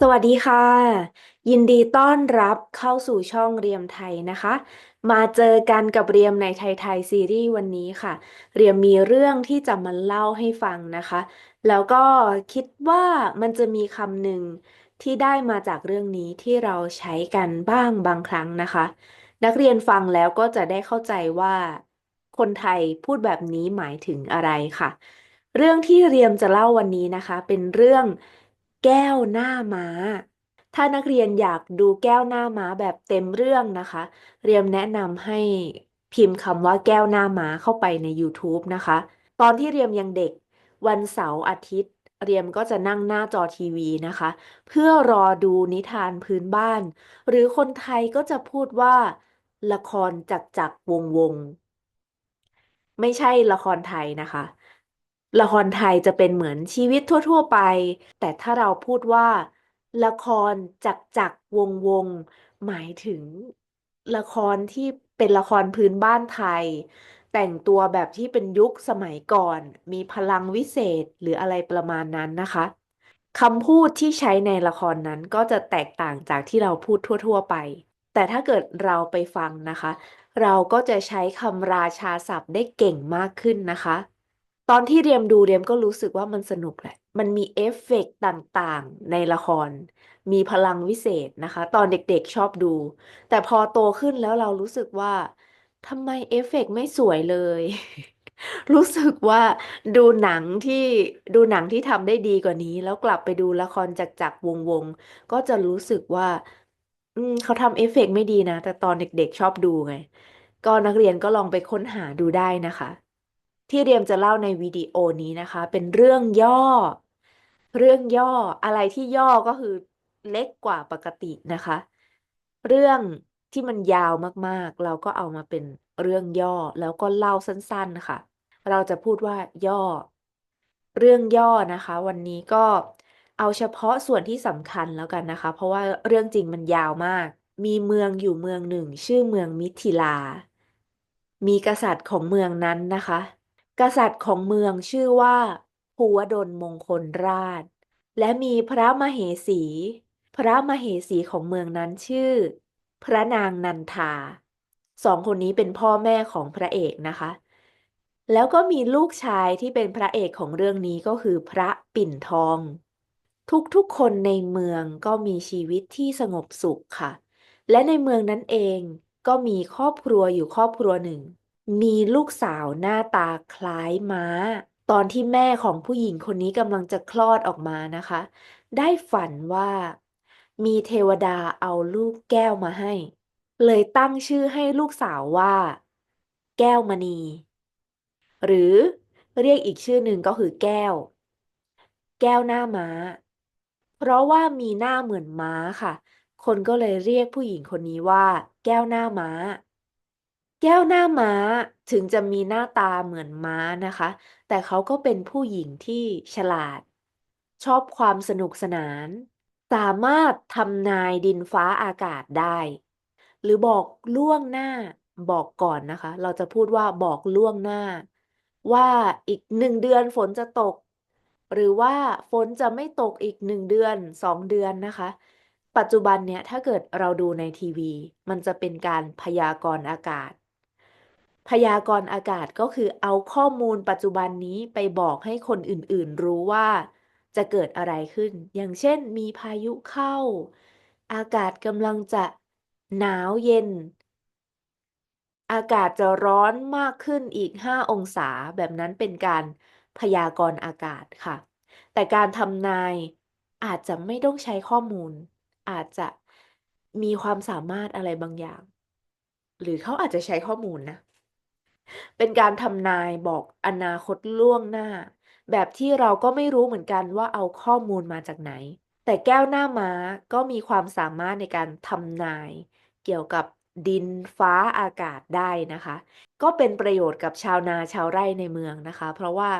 สวัสดีค่ะ ยินดีต้อนรับเข้าสู่ช่องเรียมไทยนะคะ มาเจอกันกับเรียมในไทยไทยซีรีส์วันนี้ค่ะ เรียมมีเรื่องที่จะมาเล่าให้ฟังนะคะ แล้วก็คิดว่ามันจะมีคำหนึ่งที่ได้มาจากเรื่องนี้ที่เราใช้กันบ้างบางครั้งนะคะ นักเรียนฟังแล้วก็จะได้เข้าใจว่า คนไทยพูดแบบนี้หมายถึงอะไรค่ะ เรื่องที่เรียมจะเล่าวันนี้นะคะ เป็นเรื่องแก้วหน้าม้า ถ้านักเรียนอยากดูแก้วหน้าม้าแบบเต็มเรื่องนะคะ เรียมแนะนำให้พิมพ์คำว่าแก้วหน้าม้าเข้าไปใน YouTube นะคะ ตอนที่เรียมยังเด็กวันเสาร์อาทิตย์ เรียมก็จะนั่งหน้าจอทีวีนะคะ เพื่อรอดูนิทานพื้นบ้าน หรือคนไทยก็จะพูดว่า ละครจักจักรวงวง ไม่ใช่ละครไทยนะคะ ละครไทยจะเป็นเหมือนชีวิตทั่ว ๆ ไป แต่ถ้าเราพูดว่า ละครจักจักรวงวงหมายถึงละครที่เป็นละครพื้นบ้านไทย แต่งตัวแบบที่เป็นยุคสมัยก่อน มีพลังวิเศษหรืออะไรประมาณนั้นนะคะคำพูดที่ใช้ในละครนั้นก็จะแตกต่างจากที่เราพูดทั่ว ๆ ไป แต่ถ้าเกิดเราไปฟังนะคะ เราก็จะใช้คำราชาศัพท์ได้เก่งมากขึ้นนะคะ ตอนที่เรียมดูเรียมก็รู้สึกว่ามันสนุกแหละ มันมีเอฟเฟกต์ต่างๆ ในละคร มีพลังวิเศษนะคะ ตอนเด็กๆชอบดู แต่พอโตขึ้นแล้วเรารู้สึกว่าทำไมเอฟเฟกต์ไม่สวยเลย รู้สึกว่าดูหนังที่ดูหนังที่ทำได้ดีกว่านี้ แล้วกลับไปดูละครจักจักรวงศ์วงก็จะรู้สึกว่า อืมเขาทำเอฟเฟกต์ไม่ดีนะ แต่ตอนเด็กๆชอบดูไง ก็นักเรียนก็ลองไปค้นหาดูได้นะคะ ที่เรียมจะเล่าในวิดีโอนี้นะคะ เป็นเรื่องย่อ เรื่องย่ออะไรที่ย่อก็คือเล็กกว่าปกตินะคะ เรื่องที่มันยาวมากๆ เราก็เอามาเป็นเรื่องย่อแล้วก็เล่าสั้นๆค่ะ เราจะพูดว่าย่อ เรื่องย่อนะคะ วันนี้ก็ เอาเฉพาะส่วนที่สำคัญแล้วกันนะคะ เพราะว่าเรื่องจริงมันยาวมาก มีเมืองอยู่เมืองหนึ่ง ชื่อเมืองมิถิลา มีกษัตริย์ของเมืองนั้นนะคะ กษัตริย์ของเมืองชื่อว่าภูวดลมงคลราช และมีพระมเหสี พระมเหสีของเมืองนั้นชื่อ พระนางนันทาสองคนนี้เป็นพ่อแม่ของพระเอกนะคะ แล้วก็มีลูกชายที่เป็นพระเอกของเรื่องนี้ก็คือพระปิ่นทอง ทุกๆ คนในเมืองก็มีชีวิตที่สงบสุขค่ะ และในเมืองนั้นเองก็มีครอบครัวอยู่ครอบครัวหนึ่ง มีลูกสาวหน้าตาคล้ายม้า ตอนที่แม่ของผู้หญิงคนนี้กำลังจะคลอดออกมานะคะ ได้ฝันว่ามีเทวดาเอาลูกแก้วมาให้ เลยตั้งชื่อให้ลูกสาวว่า แก้วมณี หรือเรียกอีกชื่อหนึ่งก็คือแก้ว แก้วหน้าม้า เพราะว่ามีหน้าเหมือนม้าค่ะ คนก็เลยเรียกผู้หญิงคนนี้ว่า แก้วหน้าม้า แก้วหน้าม้าถึงจะมีหน้าตาเหมือนม้านะคะ แต่เขาก็เป็นผู้หญิงที่ฉลาด ชอบความสนุกสนาน สามารถทำนายดินฟ้าอากาศได้ หรือบอกล่วงหน้า บอกก่อนนะคะ เราจะพูดว่าบอกล่วงหน้า ว่าอีกหนึ่งเดือนฝนจะตก หรือว่าฝนจะไม่ตกอีกหนึ่งเดือนสองเดือนนะคะ ปัจจุบันเนี่ยถ้าเกิดเราดูในทีวี มันจะเป็นการพยากรณ์อากาศ พยากรณ์อากาศก็คือเอาข้อมูลปัจจุบันนี้ไปบอกให้คนอื่นๆ รู้ว่าจะเกิดอะไรขึ้น อย่างเช่นมีพายุเข้า อากาศกำลังจะหนาวเย็น อากาศจะร้อนมากขึ้นอีก 5 องศาแบบนั้นเป็นการ พยากรณ์อากาศค่ะ แต่การทำนายอาจจะไม่ต้องใช้ข้อมูล อาจจะมีความสามารถอะไรบางอย่าง หรือเขาอาจจะใช้ข้อมูลนะ เป็นการทำนายบอกอนาคตล่วงหน้า แบบที่เราก็ไม่รู้เหมือนกันว่าเอาข้อมูลมาจากไหน แต่แก้วหน้าม้าก็มีความสามารถในการทำนาย เกี่ยวกับดินฟ้าอากาศได้นะคะ ก็เป็นประโยชน์กับชาวนาชาวไร่ในเมืองนะคะ เพราะว่า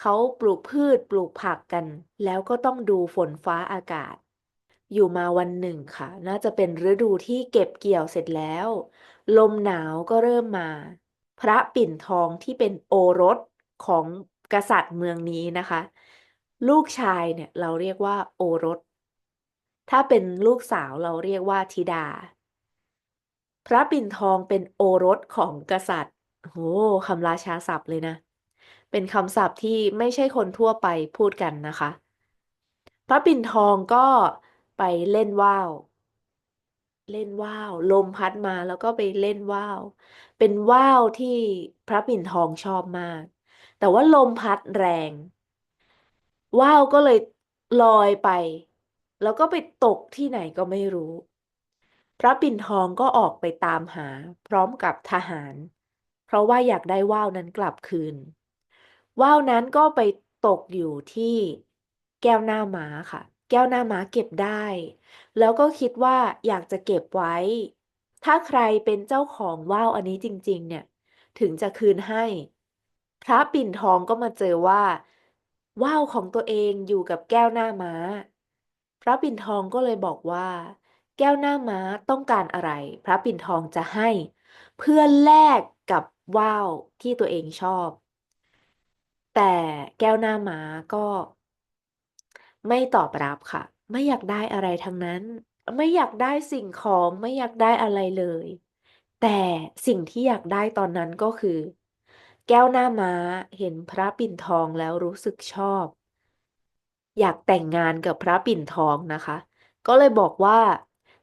เขาปลูกพืชปลูกผักกัน แล้วก็ต้องดูฝนฟ้าอากาศ อยู่มาวันหนึ่งค่ะ น่าจะเป็นฤดูที่เก็บเกี่ยวเสร็จแล้ว ลมหนาวก็เริ่มมา พระปิ่นทองที่เป็นโอรสของกษัตริย์เมืองนี้นะคะ ลูกชายเนี่ยเราเรียกว่าโอรส ถ้าเป็นลูกสาวเราเรียกว่าธิดา พระปิ่นทองเป็นโอรสของกษัตริย์โหคำราชาศัพท์เลยนะ เป็นคำศัพท์ที่ไม่ใช่คนทั่วไปพูดกันนะคะ พระปิ่นทองก็ไปเล่นว่าว เล่นว่าว ลมพัดมาแล้วก็ไปเล่นว่าว เป็นว่าวที่พระปิ่นทองชอบมาก แต่ว่าลมพัดแรง ว่าวก็เลยลอยไป แล้วก็ไปตกที่ไหนก็ไม่รู้ พระปิ่นทองก็ออกไปตามหา พร้อมกับทหาร เพราะว่าอยากได้ว่าวนั้นกลับคืน ว่าวนั้นก็ไปตกอยู่ที่แก้วหน้าม้าค่ะ แก้วหน้าม้าเก็บได้ แล้วก็คิดว่าอยากจะเก็บไว้ ถ้าใครเป็นเจ้าของว่าวอันนี้จริง ๆ เนี่ย ถึงจะคืนให้ พระปิ่นทองก็มาเจอว่า ว่าวของตัวเองอยู่กับแก้วหน้าม้า พระปิ่นทองก็เลยบอกว่า แก้วหน้าม้าต้องการอะไร พระปิ่นทองจะให้ เพื่อแลกกับว่าวที่ตัวเองชอบ แต่แก้วหน้าม้าก็ ไม่ตอบรับค่ะ ไม่อยากได้อะไรทั้งนั้น ไม่อยากได้สิ่งของ ไม่อยากได้อะไรเลย แต่สิ่งที่อยากได้ตอนนั้นก็คือ แก้วหน้าม้าเห็นพระปิ่นทองแล้วรู้สึกชอบ อยากแต่งงานกับพระปิ่นทองนะคะ ก็เลยบอกว่า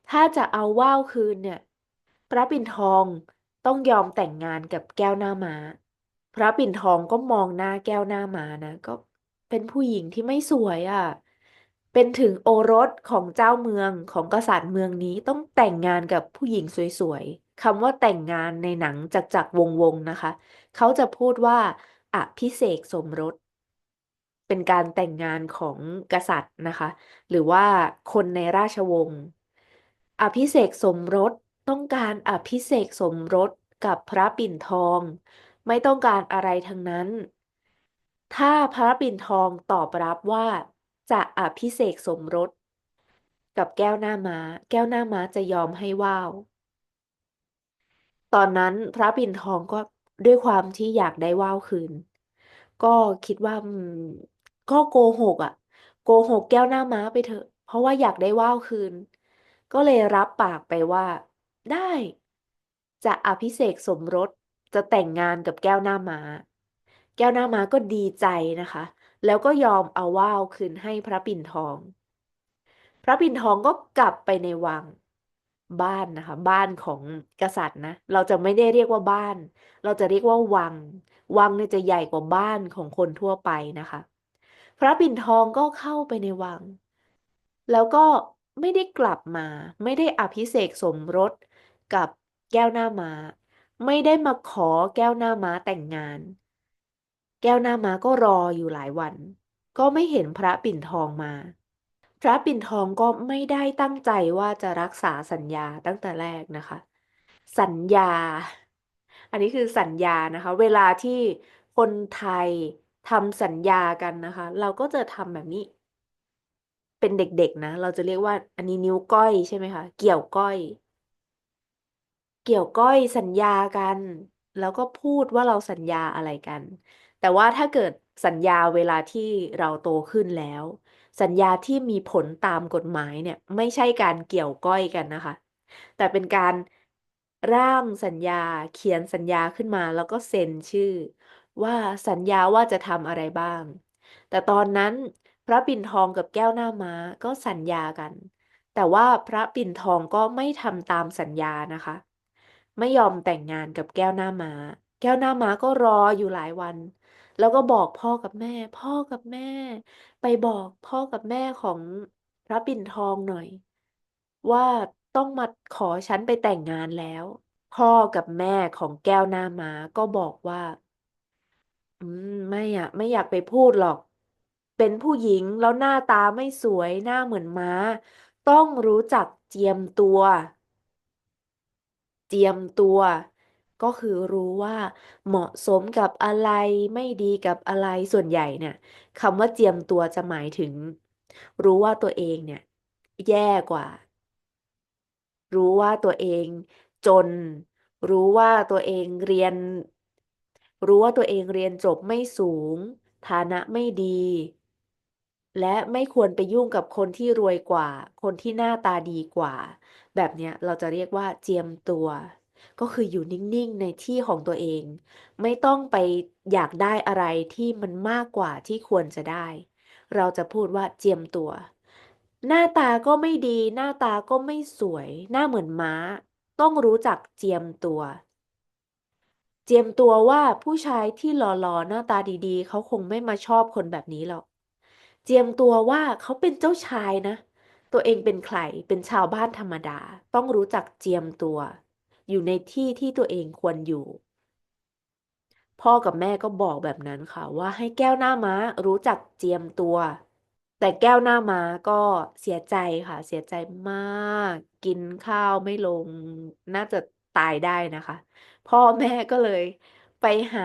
ถ้าจะเอาว่าวคืนเนี่ย พระปิ่นทองต้องยอมแต่งงานกับแก้วหน้าม้า พระปิ่นทองก็มองหน้าแก้วหน้าม้านะ ก็เป็นผู้หญิงที่ไม่สวยอะ เป็นถึงโอรสของเจ้าเมืองของกษัตริย์เมืองนี้ต้องแต่งงานกับผู้หญิงสวยๆคำว่าแต่งงานในหนังจักจักรวงวงศ์นะคะ เขาจะพูดว่าอภิเษกสมรส เป็นการแต่งงานของกษัตริย์นะคะ หรือว่าคนในราชวงศ์อภิเษกสมรสต้องการอภิเษกสมรสกับพระปิ่นทอง ไม่ต้องการอะไรทั้งนั้น ถ้าพระปิ่นทองตอบรับว่าจะอภิเษกสมรส กับแก้วหน้าม้า แก้วหน้าม้าจะยอมให้ว่าว ตอนนั้นพระปิ่นทองก็ด้วยความที่อยากได้ว่าวคืน ก็คิดว่าก็โกหกอะ โกหกแก้วหน้าม้าไปเถอะ เพราะว่าอยากได้ว่าวคืน ก็เลยรับปากไปว่า ได้ จะอภิเษกสมรส จะแต่งงานกับแก้วหน้าม้า แก้วหน้าม้าก็ดีใจนะคะ แล้วก็ยอมเอาว่าวคืนให้พระปิ่นทอง พระปิ่นทองก็กลับไปในวังบ้านนะคะ บ้านของกษัตริย์นะ เราจะไม่ได้เรียกว่าบ้าน เราจะเรียกว่าวัง วังเนี่ยจะใหญ่กว่าบ้านของคนทั่วไปนะคะ พระปิ่นทองก็เข้าไปในวัง แล้วก็ไม่ได้กลับมา ไม่ได้อภิเษกสมรสกับแก้วหน้าม้า ไม่ได้มาขอแก้วหน้าม้าแต่งงาน แก้วหน้าม้าก็รออยู่หลายวัน ก็ไม่เห็นพระปิ่นทองมา พระปิ่นทองก็ไม่ได้ตั้งใจว่าจะรักษาสัญญาตั้งแต่แรกนะคะ สัญญา อันนี้คือสัญญานะคะ เวลาที่คนไทยทำสัญญากันนะคะ เราก็จะทำแบบนี้ เป็นเด็กๆนะ เราจะเรียกว่า อันนี้นิ้วก้อยใช่ไหมคะ เกี่ยวก้อย เกี่ยวก้อยสัญญากัน แล้วก็พูดว่าเราสัญญาอะไรกัน แต่ว่าถ้าเกิดสัญญาเวลาที่เราโตขึ้นแล้ว สัญญาที่มีผลตามกฎหมายเนี่ย ไม่ใช่การเกี่ยวก้อยกันนะคะ แต่เป็นการร่างสัญญาเขียนสัญญาขึ้นมา แล้วก็เซ็นชื่อ ว่าสัญญาว่าจะทำอะไรบ้าง แต่ตอนนั้นพระปิ่นทองกับแก้วหน้าม้าก็สัญญากัน แต่ว่าพระปิ่นทองก็ไม่ทำตามสัญญานะคะ ไม่ยอมแต่งงานกับแก้วหน้าม้า แก้วหน้าม้าก็รออยู่หลายวัน แล้วก็บอกพ่อกับแม่ พ่อกับแม่ ไปบอกพ่อกับแม่ของพระปิ่นทองหน่อย ว่าต้องมาขอฉันไปแต่งงานแล้ว พ่อกับแม่ของแก้วหน้าม้าก็บอกว่า อืมไม่อะไม่อยากไปพูดหรอก เป็นผู้หญิงแล้วหน้าตาไม่สวยหน้าเหมือนม้า ต้องรู้จักเจียมตัว เจียมตัว ก็คือรู้ว่า เหมาะสมกับอะไรไม่ดีกับอะไรส่วนใหญ่เนี่ยคำว่าเจียมตัวจะหมายถึง รู้ว่าตัวเองเนี่ย แย่กว่า รู้ว่าตัวเองจน รู้ว่าตัวเองเรียน รู้ว่าตัวเองเรียนจบไม่สูง ฐานะไม่ดี และไม่ควรไปยุ่งกับคนที่รวยกว่า คนที่หน้าตาดีกว่า แบบเนี้ยเราจะเรียกว่าเจียมตัว ก็คืออยู่นิ่งๆในที่ของตัวเอง ไม่ต้องไปอยากได้อะไรที่มันมากกว่าที่ควรจะได้ เราจะพูดว่าเจียมตัว หน้าตาก็ไม่ดี หน้าตาก็ไม่สวย หน้าเหมือนม้า ต้องรู้จักเจียมตัว เจียมตัวว่าผู้ชายที่หล่อๆหน้าตาดีๆ เขาคงไม่มาชอบคนแบบนี้หรอก เจียมตัวว่าเขาเป็นเจ้าชายนะ ตัวเองเป็นใคร เป็นชาวบ้านธรรมดา ต้องรู้จักเจียมตัว อยู่ในที่ที่ตัวเองควรอยู่ พ่อกับแม่ก็บอกแบบนั้นค่ะ ว่าให้แก้วหน้าม้ารู้จักเจียมตัว แต่แก้วหน้าม้าก็เสียใจค่ะ เสียใจมาก กินข้าวไม่ลง น่าจะตายได้นะคะ พ่อแม่ก็เลย ไปหา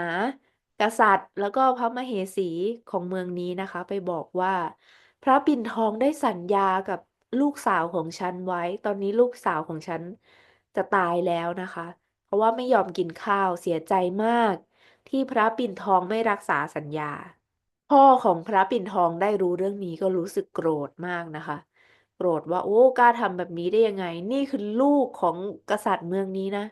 กษัตริย์ แล้วก็พระมเหสีของเมืองนี้นะคะ ไปบอกว่า พระปิ่นทองได้สัญญากับลูกสาวของฉันไว้ ตอนนี้ลูกสาวของฉันจะตายแล้วนะคะ เพราะว่าไม่ยอมกินข้าวเสียใจมาก ที่พระปิ่นทองไม่รักษาสัญญา พ่อของพระปิ่นทองได้รู้เรื่องนี้ก็รู้สึกโกรธมากนะคะ โกรธว่าโอ้กล้าทำแบบนี้ได้ยังไง นี่คือลูกของกษัตริย์เมืองนี้นะ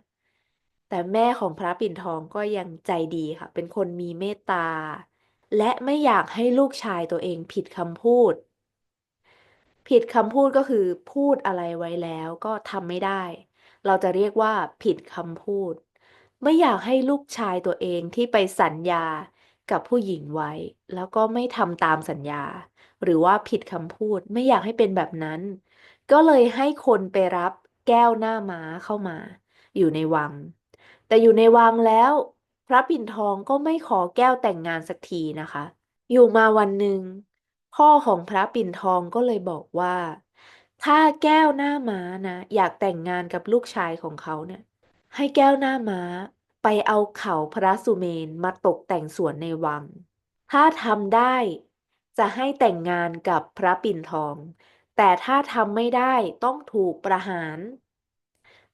แต่แม่ของพระปิ่นทองก็ยังใจดีค่ะ เป็นคนมีเมตตา และไม่อยากให้ลูกชายตัวเองผิดคำพูด ผิดคำพูดก็คือพูดอะไรไว้แล้วก็ทำไม่ได้ เราจะเรียกว่าผิดคำพูด ไม่อยากให้ลูกชายตัวเองที่ไปสัญญากับผู้หญิงไว้ แล้วก็ไม่ทำตามสัญญา หรือว่าผิดคำพูดไม่อยากให้เป็นแบบนั้น ก็เลยให้คนไปรับแก้วหน้าม้าเข้ามา อยู่ในวัง แต่อยู่ในวังแล้ว พระปิ่นทองก็ไม่ขอแก้วแต่งงานสักทีนะคะ อยู่มาวันหนึ่ง พ่อของพระปิ่นทองก็เลยบอกว่า ถ้าแก้วหน้าม้านะ อยากแต่งงานกับลูกชายของเขาเนี่ย ให้แก้วหน้าม้าไปเอาเขาพระสุเมนมาตกแต่งสวนในวัง ถ้าทำได้จะให้แต่งงานกับพระปิ่นทอง แต่ถ้าทำไม่ได้ต้องถูกประหาร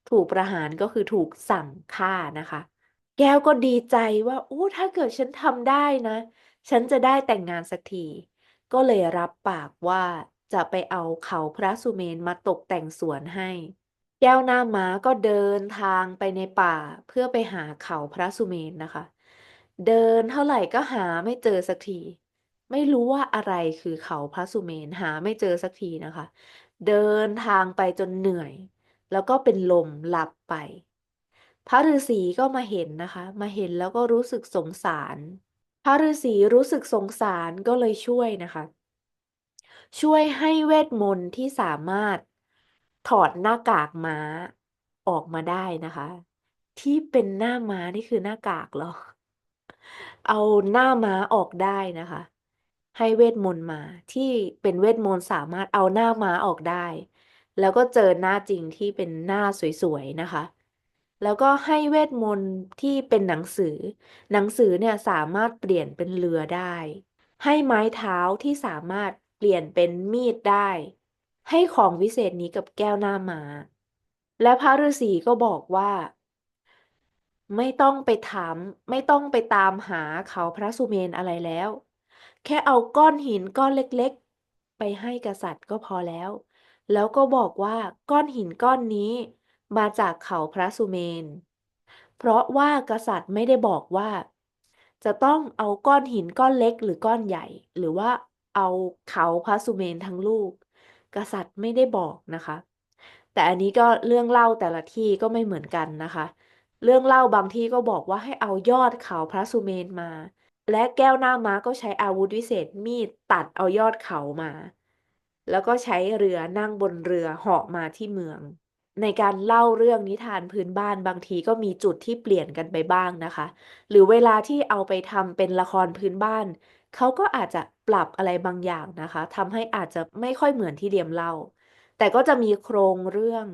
ถูกประหารก็คือถูกสั่งฆ่านะคะ แก้วก็ดีใจว่าโอ้ถ้าเกิดฉันทำได้นะ ฉันจะได้แต่งงานสักที ก็เลยรับปากว่าจะไปเอาเขาพระสุเมนมาตกแต่งสวนให้ แก้วหน้าม้าก็เดินทางไปในป่าเพื่อไปหาเขาพระสุเมนนะคะ เดินเท่าไหร่ก็หาไม่เจอสักที ไม่รู้ว่าอะไรคือเขาพระสุเมนหาไม่เจอสักทีนะคะ เดินทางไปจนเหนื่อย แล้วก็เป็นลมหลับไป พระฤาษีก็มาเห็นนะคะ มาเห็นแล้วก็รู้สึกสงสาร พระฤาษีรู้สึกสงสารก็เลยช่วยนะคะ ช่วยให้เวทมนต์ที่สามารถถอดหน้ากากม้าออกมาได้นะคะ ที่เป็นหน้าม้านี่คือหน้ากากหรอ เอาหน้าม้าออกได้นะคะ ให้เวทมนต์มาที่เป็นเวทมนต์สามารถเอาหน้าม้าออกได้ แล้วก็เจอหน้าจริงที่เป็นหน้าสวยๆนะคะ แล้วก็ให้เวทมนต์ที่เป็นหนังสือ หนังสือเนี่ยสามารถเปลี่ยนเป็นเรือได้ ให้ไม้เท้าที่สามารถเปลี่ยนเป็นมีดได้ ให้ของวิเศษนี้กับแก้วหน้ามา และพระฤาษีก็บอกว่า ไม่ต้องไปถาม ไม่ต้องไปตามหาเขาพระสุเมนอะไรแล้ว แค่เอาก้อนหินก้อนเล็กๆ ไปให้กษัตริย์ก็พอแล้ว แล้วก็บอกว่าก้อนหินก้อนนี้มาจากเขาพระสุเมน เพราะว่ากษัตริย์ไม่ได้บอกว่า จะต้องเอาก้อนหินก้อนเล็กหรือก้อนใหญ่ หรือว่าเอาเขาพระสุเมนทั้งลูก กษัตริย์ไม่ได้บอกนะคะ แต่อันนี้ก็เรื่องเล่าแต่ละที่ก็ไม่เหมือนกันนะคะ เรื่องเล่าบางที่ก็บอกว่าให้เอายอดเขาพระสุเมนมา และแก้วหน้าม้าก็ใช้อาวุธวิเศษมีดตัดเอายอดเขามา แล้วก็ใช้เรือนั่งบนเรือเหาะมาที่เมือง ในการเล่าเรื่องนิทานพื้นบ้านบางทีก็มีจุดที่เปลี่ยนกันไปบ้างนะคะ หรือเวลาที่เอาไปทำเป็นละครพื้นบ้านเขาก็อาจจะปรับอะไรบางอย่างนะคะทำให้อาจจะไม่ค่อยเหมือนที่เดียมเล่า แต่ก็จะมีโครงเรื่อง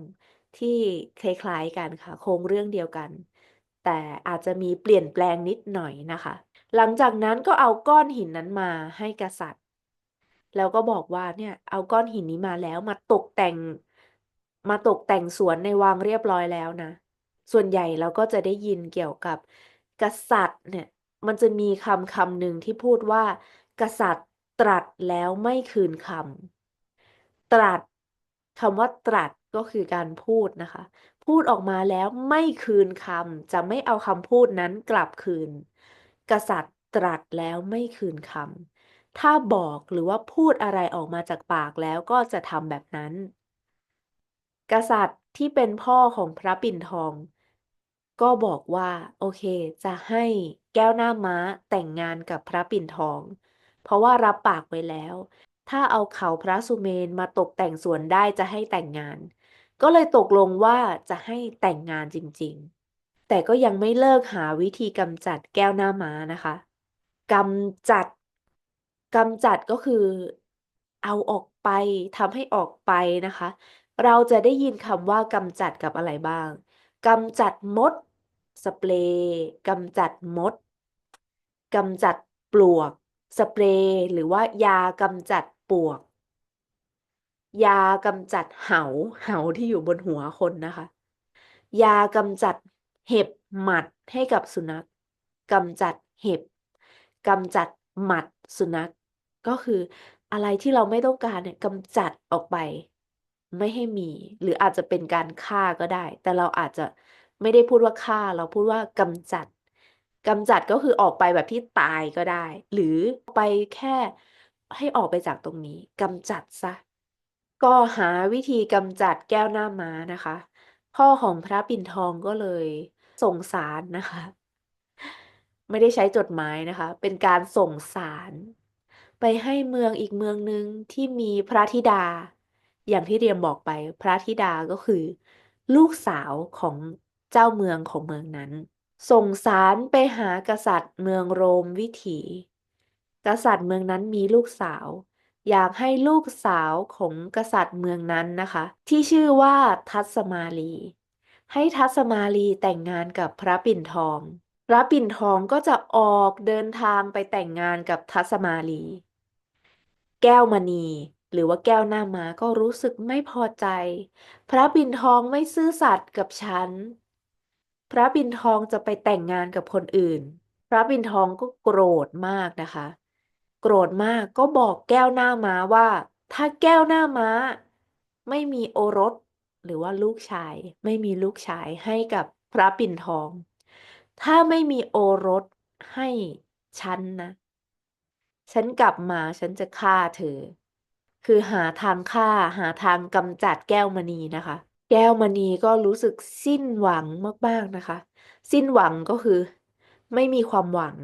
ที่คล้ายๆกันค่ะ โครงเรื่องเดียวกัน แต่อาจจะมีเปลี่ยนแปลงนิดหน่อยนะคะ หลังจากนั้นก็เอาก้อนหินนั้นมาให้กษัตริย์ แล้วก็บอกว่าเนี่ยเอาก้อนหินนี้มาแล้วมาตกแต่ง มาตกแต่งสวนในวังเรียบร้อยแล้วนะ ส่วนใหญ่เราก็จะได้ยินเกี่ยวกับกษัตริย์เนี่ยมันจะมีคำคำหนึ่งที่พูดว่า กษัตริย์ตรัสแล้วไม่คืนคำตรัสคำว่าตรัสก็คือการพูดนะคะ พูดออกมาแล้วไม่คืนคำจะไม่เอาคำพูดนั้นกลับคืน กษัตริย์ตรัสแล้วไม่คืนคำ ถ้าบอกหรือว่าพูดอะไรออกมาจากปากแล้วก็จะทำแบบนั้น กษัตริย์ที่เป็นพ่อของพระปิ่นทอง ก็บอกว่า โอเค จะให้แก้วหน้าม้าแต่งงานกับพระปิ่นทอง เพราะว่ารับปากไว้แล้ว ถ้าเอาเขาพระสุเมนมาตกแต่งสวนได้จะให้แต่งงาน ก็เลยตกลงว่าจะให้แต่งงานจริงๆ แต่ก็ยังไม่เลิกหาวิธีกำจัดแก้วหน้าม้านะคะกำจัด กำจัดก็คือเอาออกไปทำให้ออกไปนะคะ เราจะได้ยินคำว่ากำจัดกับอะไรบ้างกำจัดมด สเปรย์กำจัดมดกำจัดปลวก สเปรย์หรือว่ายากำจัดปลวก ยากำจัดเหาเหาที่อยู่บนหัวคนนะคะ ยากำจัดเห็บหมัดให้กับสุนัขกำจัดเห็บกำจัดหมัดสุนัข ก็คืออะไรที่เราไม่ต้องการเนี่ยกำจัดออกไป ไม่ให้มี หรืออาจจะเป็นการฆ่าก็ได้ แต่เราอาจจะไม่ได้พูดว่าฆ่า เราพูดว่ากำจัดกำจัดก็คือออกไปแบบที่ตายก็ได้ หรือไปแค่ให้ออกไปจากตรงนี้กำจัดซะ ก็หาวิธีกำจัดแก้วหน้าม้านะคะ พ่อของพระปิ่นทองก็เลยส่งสารนะคะ ไม่ได้ใช้จดหมายนะคะ เป็นการส่งสาร ไปให้เมืองอีกเมืองหนึ่งที่มีพระธิดา อย่างที่เรียมบอกไป พระธิดาก็คือ ลูกสาวของเจ้าเมืองของเมืองนั้น ส่งสารไปหากษัตริย์เมืองโรมวิถี กษัตริย์เมืองนั้นมีลูกสาว อยากให้ลูกสาวของกษัตริย์เมืองนั้นนะคะ ที่ชื่อว่าทัศมาลี ให้ทัศมาลีแต่งงานกับพระปิ่นทองพระปิ่นทองก็จะออกเดินทางไปแต่งงานกับทัศมาลี แก้วมณี หรือว่าแก้วหน้าม้าก็รู้สึกไม่พอใจ พระปิ่นทองไม่ซื่อสัตย์กับฉัน พระปิ่นทองจะไปแต่งงานกับคนอื่น พระปิ่นทองก็โกรธมากนะคะ โกรธมากก็บอกแก้วหน้าม้าว่า ถ้าแก้วหน้าม้า ไม่มีโอรสหรือว่าลูกชายไม่มีลูกชายให้กับพระปิ่นทอง ถ้าไม่มีโอรสให้ฉันนะ ฉันกลับมาฉันจะฆ่าเธอ คือหาทางฆ่า หาทางกำจัดแก้วมณีนะคะ แก้วมณีก็รู้สึกสิ้นหวังมากๆนะคะ สิ้นหวังก็คือ ไม่มีความหวัง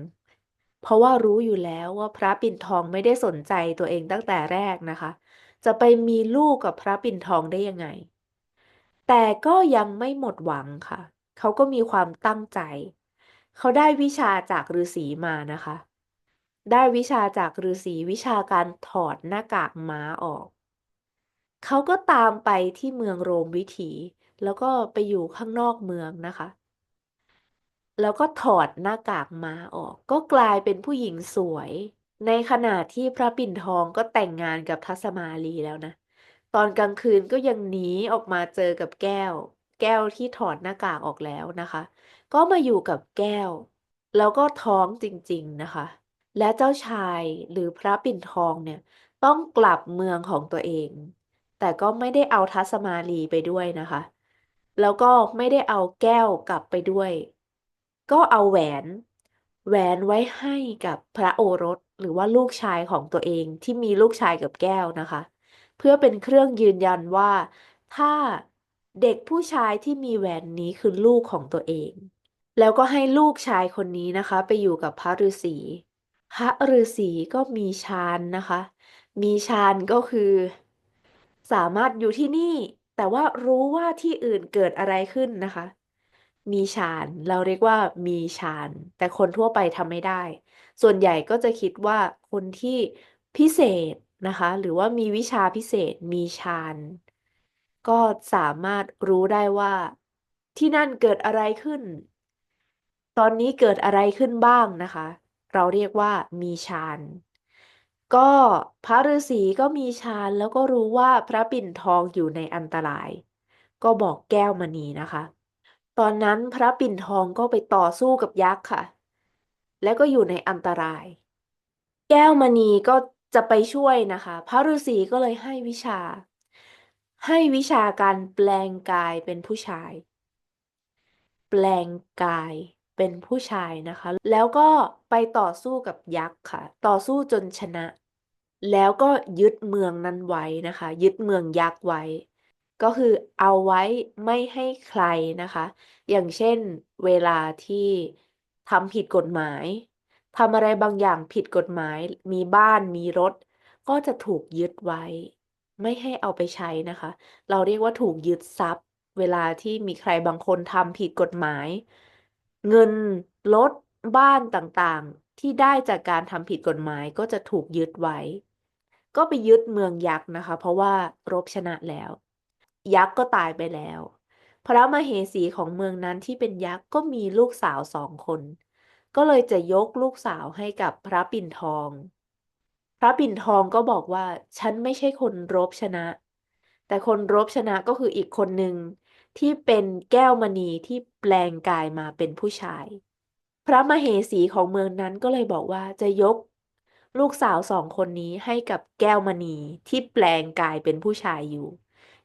เพราะว่ารู้อยู่แล้วว่าพระปิ่นทองไม่ได้สนใจตัวเองตั้งแต่แรกนะคะ จะไปมีลูกกับพระปิ่นทองได้ยังไง แต่ก็ยังไม่หมดหวังค่ะ เขาก็มีความตั้งใจ เขาได้วิชาจากฤาษีมานะคะ ได้วิชาจากฤาษีวิชาการถอดหน้ากากม้าออก เขาก็ตามไปที่เมืองโรมวิถี แล้วก็ไปอยู่ข้างนอกเมืองนะคะ แล้วก็ถอดหน้ากากม้าออก ก็กลายเป็นผู้หญิงสวย ในขณะที่พระปิ่นทองก็แต่งงานกับทัศมาลีแล้วนะ ตอนกลางคืนก็ยังหนีออกมาเจอกับแก้ว แก้วที่ถอดหน้ากากออกแล้วนะคะ ก็มาอยู่กับแก้ว แล้วก็ท้องจริง ๆนะคะ และเจ้าชายหรือพระปิ่นทองเนี่ย ต้องกลับเมืองของตัวเอง แต่ก็ไม่ได้เอาทัศมาลีไปด้วยนะคะ แล้วก็ไม่ได้เอาแก้วกลับไปด้วย ก็เอาแหวน แหวนไว้ให้กับพระโอรสหรือว่าลูกชายของตัวเองที่มีลูกชายกับแก้วนะคะ เพื่อเป็นเครื่องยืนยันว่า ถ้าเด็กผู้ชายที่มีแหวนนี้คือลูกของตัวเอง แล้วก็ให้ลูกชายคนนี้นะคะ ไปอยู่กับพระฤาษี พระฤาษีก็มีฌานนะคะ มีฌานก็คือ สามารถอยู่ที่นี่ แต่ว่ารู้ว่าที่อื่นเกิดอะไรขึ้นนะคะ มีฌานเราเรียกว่ามีฌานแต่คนทั่วไปทำไม่ได้ ส่วนใหญ่ก็จะคิดว่าคนที่พิเศษนะคะ หรือว่ามีวิชาพิเศษมีฌานก็สามารถรู้ได้ว่าที่นั่นเกิดอะไรขึ้น ตอนนี้เกิดอะไรขึ้นบ้างนะคะ เราเรียกว่ามีฌานก็พระฤาษีก็มีฌานแล้วก็รู้ว่าพระปิ่นทองอยู่ในอันตราย ก็บอกแก้วมณีนะคะ ตอนนั้นพระปิ่นทองก็ไปต่อสู้กับยักษ์ค่ะ แล้วก็อยู่ในอันตราย แก้วมณีก็จะไปช่วยนะคะ พระฤาษีก็เลยให้วิชา ให้วิชาการแปลงกายเป็นผู้ชาย แปลงกาย เป็นผู้ชายนะคะ แล้วก็ไปต่อสู้กับยักษ์ค่ะ ต่อสู้จนชนะ แล้วก็ยึดเมืองนั้นไว้นะคะ ยึดเมืองยักษ์ไว้ ก็คือเอาไว้ไม่ให้ใครนะคะ อย่างเช่นเวลาที่ทำผิดกฎหมายทำอะไรบางอย่างผิดกฎหมาย มีบ้านมีรถ ก็จะถูกยึดไว้ ไม่ให้เอาไปใช้นะคะ เราเรียกว่าถูกยึดทรัพย์ เวลาที่มีใครบางคนทำผิดกฎหมาย เงินรถบ้านต่างๆ ที่ได้จากการทำผิดกฎหมายก็จะถูกยึดไว้ ก็ไปยึดเมืองยักษ์นะคะ เพราะว่ารบชนะแล้ว ยักษ์ก็ตายไปแล้ว พระมเหสีของเมืองนั้นที่เป็นยักษ์ก็มีลูกสาวสองคน ก็เลยจะยกลูกสาวให้กับพระปิ่นทอง พระปิ่นทองก็บอกว่า ฉันไม่ใช่คนรบชนะ แต่คนรบชนะก็คืออีกคนหนึ่ง ที่เป็นแก้วมณีที่แปลงกายมาเป็นผู้ชาย พระมเหสีของเมืองนั้นก็เลยบอกว่าจะยกลูกสาวสองคนนี้ให้กับแก้วมณีที่แปลงกายเป็นผู้ชายอยู่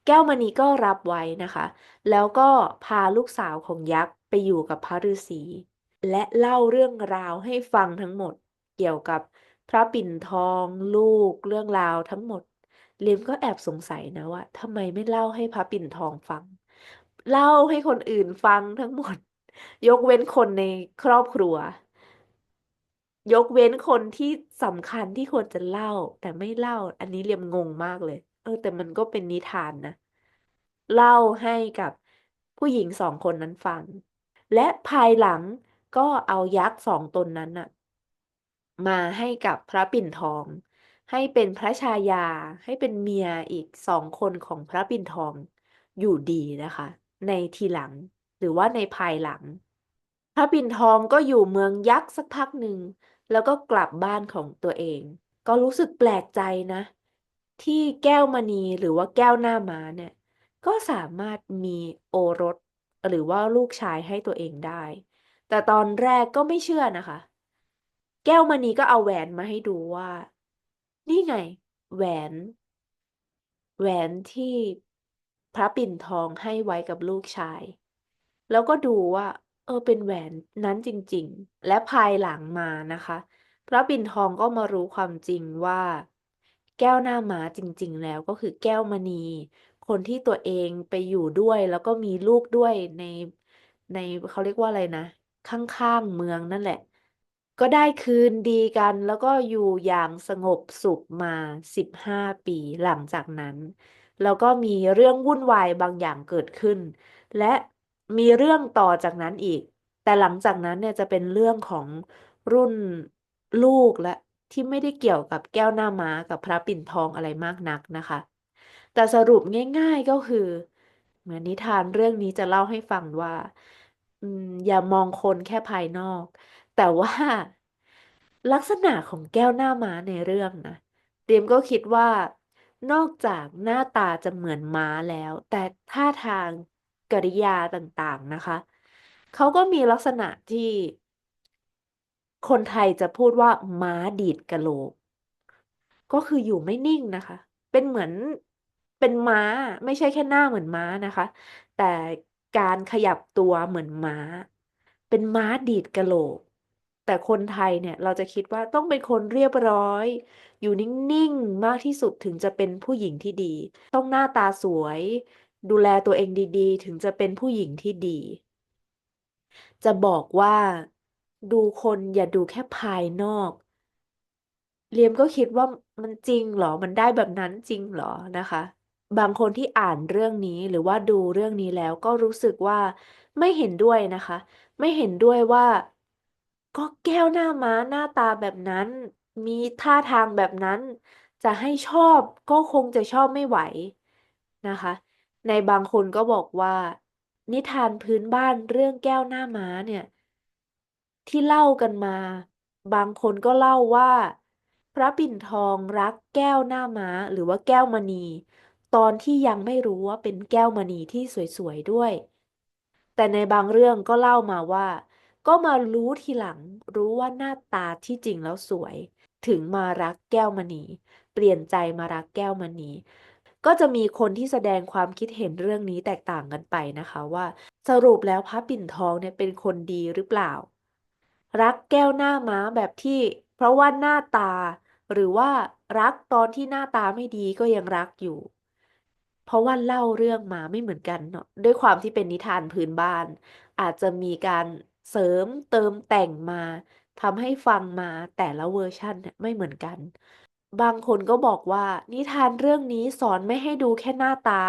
แก้วมณีก็รับไว้นะคะ แล้วก็พาลูกสาวของยักษ์ไปอยู่กับพระฤาษี และเล่าเรื่องราวให้ฟังทั้งหมดเกี่ยวกับพระปิ่นทองลูกเรื่องราวทั้งหมดเลมก็แอบสงสัยนะว่าทำไมไม่เล่าให้พระปิ่นทองฟัง เล่าให้คนอื่นฟังทั้งหมด ยกเว้นคนในครอบครัว ยกเว้นคนที่สำคัญที่ควรจะเล่า แต่ไม่เล่า อันนี้เรียมงงมากเลย เออ แต่มันก็เป็นนิทานนะ เล่าให้กับผู้หญิงสองคนนั้นฟัง และภายหลังก็เอายักษ์สองตนนั้นน่ะ มาให้กับพระปิ่นทอง ให้เป็นพระชายา ให้เป็นเมียอีกสองคนของพระปิ่นทองอยู่ดีนะคะ ในทีหลัง หรือว่าในภายหลัง พระปิ่นทองก็อยู่เมืองยักษ์สักพักหนึ่ง แล้วก็กลับบ้านของตัวเอง ก็รู้สึกแปลกใจนะ ที่แก้วมณีหรือว่าแก้วหน้าม้าเนี่ย ก็สามารถมีโอรสหรือว่าลูกชายให้ตัวเองได้ แต่ตอนแรกก็ไม่เชื่อนะคะ แก้วมณีก็เอาแหวนมาให้ดูว่า นี่ไง แหวน แหวนที่ พระปิ่นทองให้ไว้กับลูกชาย แล้วก็ดูว่า เออเป็นแหวนนั้นจริงๆ และภายหลังมานะคะ พระปิ่นทองก็มารู้ความจริงว่า แก้วหน้าม้าจริง ๆ แล้วก็คือแก้วมณี คนที่ตัวเองไปอยู่ด้วย แล้วก็มีลูกด้วยในในเขาเรียกว่าอะไรนะ ข้างๆเมืองนั่นแหละ ก็ได้คืนดีกัน แล้วก็อยู่อย่างสงบสุขมาสิบห้าปีหลังจากนั้น แล้วก็มีเรื่องวุ่นวายบางอย่างเกิดขึ้น และมีเรื่องต่อจากนั้นอีก แต่หลังจากนั้นเนี่ยจะเป็นเรื่องของรุ่นลูกและที่ไม่ได้เกี่ยวกับแก้วหน้าม้ากับพระปิ่นทองอะไรมากนักนะคะ แต่สรุปง่ายๆก็คือ เหมือนนิทานเรื่องนี้จะเล่าให้ฟังว่าอย่ามองคนแค่ภายนอก แต่ว่าลักษณะของแก้วหน้าม้าในเรื่องนะเตรียมก็คิดว่า นอกจากหน้าตาจะเหมือนม้าแล้ว แต่ท่าทางกริยาต่างๆนะคะ เขาก็มีลักษณะที่ คนไทยจะพูดว่า ม้าดีดกะโหลก ก็คืออยู่ไม่นิ่งนะคะ เป็นเหมือนเป็นม้าไม่ใช่แค่หน้าเหมือนม้านะคะ แต่การขยับตัวเหมือนม้า เป็นม้าดีดกะโหลก แต่คนไทยเนี่ยเราจะคิดว่าต้องเป็นคนเรียบร้อย อยู่นิ่งๆ มากที่สุดถึงจะเป็นผู้หญิงที่ดี ต้องหน้าตาสวย ดูแลตัวเองดีๆ ถึงจะเป็นผู้หญิงที่ดี จะบอกว่าดูคนอย่าดูแค่ภายนอกเรียมก็คิดว่ามันจริงเหรอ มันได้แบบนั้นจริงเหรอนะคะ บางคนที่อ่านเรื่องนี้หรือว่าดูเรื่องนี้แล้วก็รู้สึกว่าไม่เห็นด้วยนะคะ ไม่เห็นด้วยว่า ก็แก้วหน้าม้าหน้าตาแบบนั้น มีท่าทางแบบนั้น จะให้ชอบก็คงจะชอบไม่ไหวนะคะ ในบางคนก็บอกว่า นิทานพื้นบ้านเรื่องแก้วหน้าม้าเนี่ย ที่เล่ากันมา บางคนก็เล่าว่า พระปิ่นทองรักแก้วหน้าม้าหรือว่าแก้วมณี ตอนที่ยังไม่รู้ว่าเป็นแก้วมณีที่สวยๆด้วย แต่ในบางเรื่องก็เล่ามาว่า ก็มารู้ทีหลังรู้ว่าหน้าตาที่จริงแล้วสวย ถึงมารักแก้วมณี เปลี่ยนใจมารักแก้วมณี ก็จะมีคนที่แสดงความคิดเห็นเรื่องนี้แตกต่างกันไปนะคะว่า สรุปแล้วพระปิ่นทองเนี่ยเป็นคนดีหรือเปล่า รักแก้วหน้าม้าแบบที่ เพราะว่าหน้าตา หรือว่ารักตอนที่หน้าตาไม่ดีก็ยังรักอยู่ เพราะว่าเล่าเรื่องมาไม่เหมือนกันเนาะด้วยความที่เป็นนิทานพื้นบ้าน อาจจะมีการ เสริมเติมแต่งมาทำให้ฟังมาแต่ละเวอร์ชันเนี่ยไม่เหมือนกัน บางคนก็บอกว่านิทานเรื่องนี้สอนไม่ให้ดูแค่หน้าตา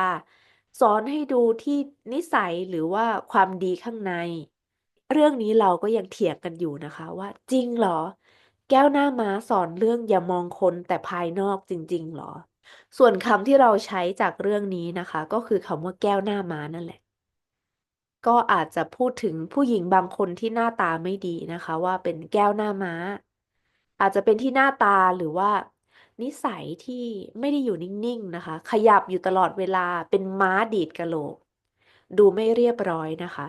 สอนให้ดูที่นิสัยหรือว่าความดีข้างใน เรื่องนี้เราก็ยังเถียงกันอยู่นะคะว่าจริงเหรอ แก้วหน้าม้าสอนเรื่องอย่ามองคนแต่ภายนอกจริง ๆ เหรอ ส่วนคำที่เราใช้จากเรื่องนี้นะคะ ก็คือคำว่าแก้วหน้าม้านั่นแหละ ก็อาจจะพูดถึงผู้หญิงบางคนที่หน้าตาไม่ดีนะคะ ว่าเป็นแก้วหน้าม้า อาจจะเป็นที่หน้าตาหรือว่า นิสัยที่ไม่ได้อยู่นิ่ง ๆ นะคะ ขยับอยู่ตลอดเวลาเป็นม้าดีดกะโหลก ดูไม่เรียบร้อยนะคะ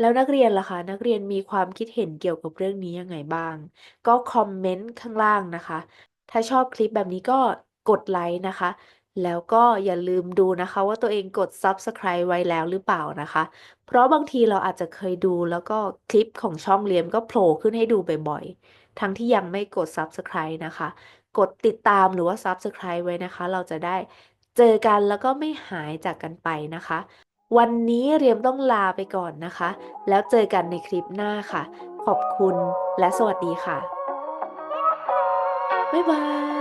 แล้วนักเรียนล่ะคะ นักเรียนมีความคิดเห็นเกี่ยวกับเรื่องนี้ยังไงบ้าง ก็คอมเมนต์ข้างล่างนะคะ ถ้าชอบคลิปแบบนี้ก็กดไลค์นะคะ แล้วก็อย่าลืมดูนะคะว่าตัวเองกด Subscribe ไว้แล้วหรือเปล่านะคะ เพราะบางทีเราอาจจะเคยดูแล้วก็คลิปของช่องเรียมก็โผล่ขึ้นให้ดูบ่อยๆ ทั้งที่ยังไม่กด Subscribe นะคะ กดติดตามหรือว่า Subscribe ไว้นะคะ เราจะได้เจอกันแล้วก็ไม่หายจากกันไปนะคะ วันนี้เรียมต้องลาไปก่อนนะคะ แล้วเจอกันในคลิปหน้าค่ะ ขอบคุณและสวัสดีค่ะ บ๊ายบาย